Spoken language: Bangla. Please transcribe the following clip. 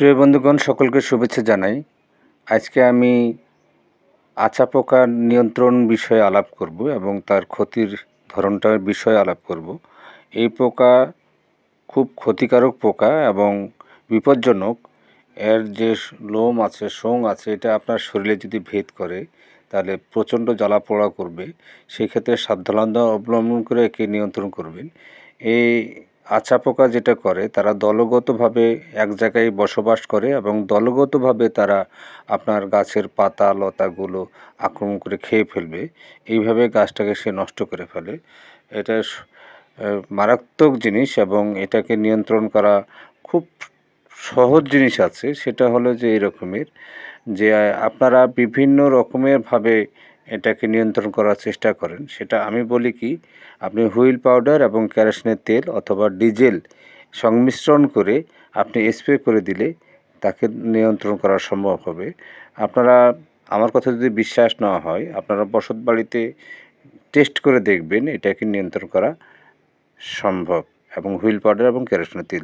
প্রিয় বন্ধুগণ, সকলকে শুভেচ্ছা জানাই। আজকে আমি আচা পোকার নিয়ন্ত্রণ বিষয়ে আলাপ করব এবং তার ক্ষতির ধরনটার বিষয়ে আলাপ করব। এই পোকা খুব ক্ষতিকারক পোকা এবং বিপজ্জনক। এর যে লোম আছে, সোং আছে, এটা আপনার শরীরে যদি ভেদ করে, তাহলে প্রচণ্ড জ্বালা পোড়া করবে। সেক্ষেত্রে সাবধানতা অবলম্বন করে একে নিয়ন্ত্রণ করবেন। এই আচা পোকা যেটা করে, তারা দলগতভাবে এক জায়গায় বসবাস করে এবং দলগতভাবে তারা আপনার গাছের পাতা, লতাগুলো আক্রমণ করে খেয়ে ফেলবে। এইভাবে গাছটাকে সে নষ্ট করে ফেলে। এটা মারাত্মক জিনিস এবং এটাকে নিয়ন্ত্রণ করা খুব সহজ জিনিস আছে। সেটা হলো যে এই রকমের যে, আপনারা বিভিন্ন রকমের ভাবে এটাকে নিয়ন্ত্রণ করার চেষ্টা করেন। সেটা আমি বলি কি, আপনি হুইল পাউডার এবং কেরোসিনের তেল অথবা ডিজেল সংমিশ্রণ করে আপনি স্প্রে করে দিলে তাকে নিয়ন্ত্রণ করা সম্ভব হবে। আপনারা, আমার কথা যদি বিশ্বাস না হয়, আপনারা বসত বাড়িতে টেস্ট করে দেখবেন এটাকে নিয়ন্ত্রণ করা সম্ভব এবং হুইল পাউডার এবং কেরোসিনের তেল।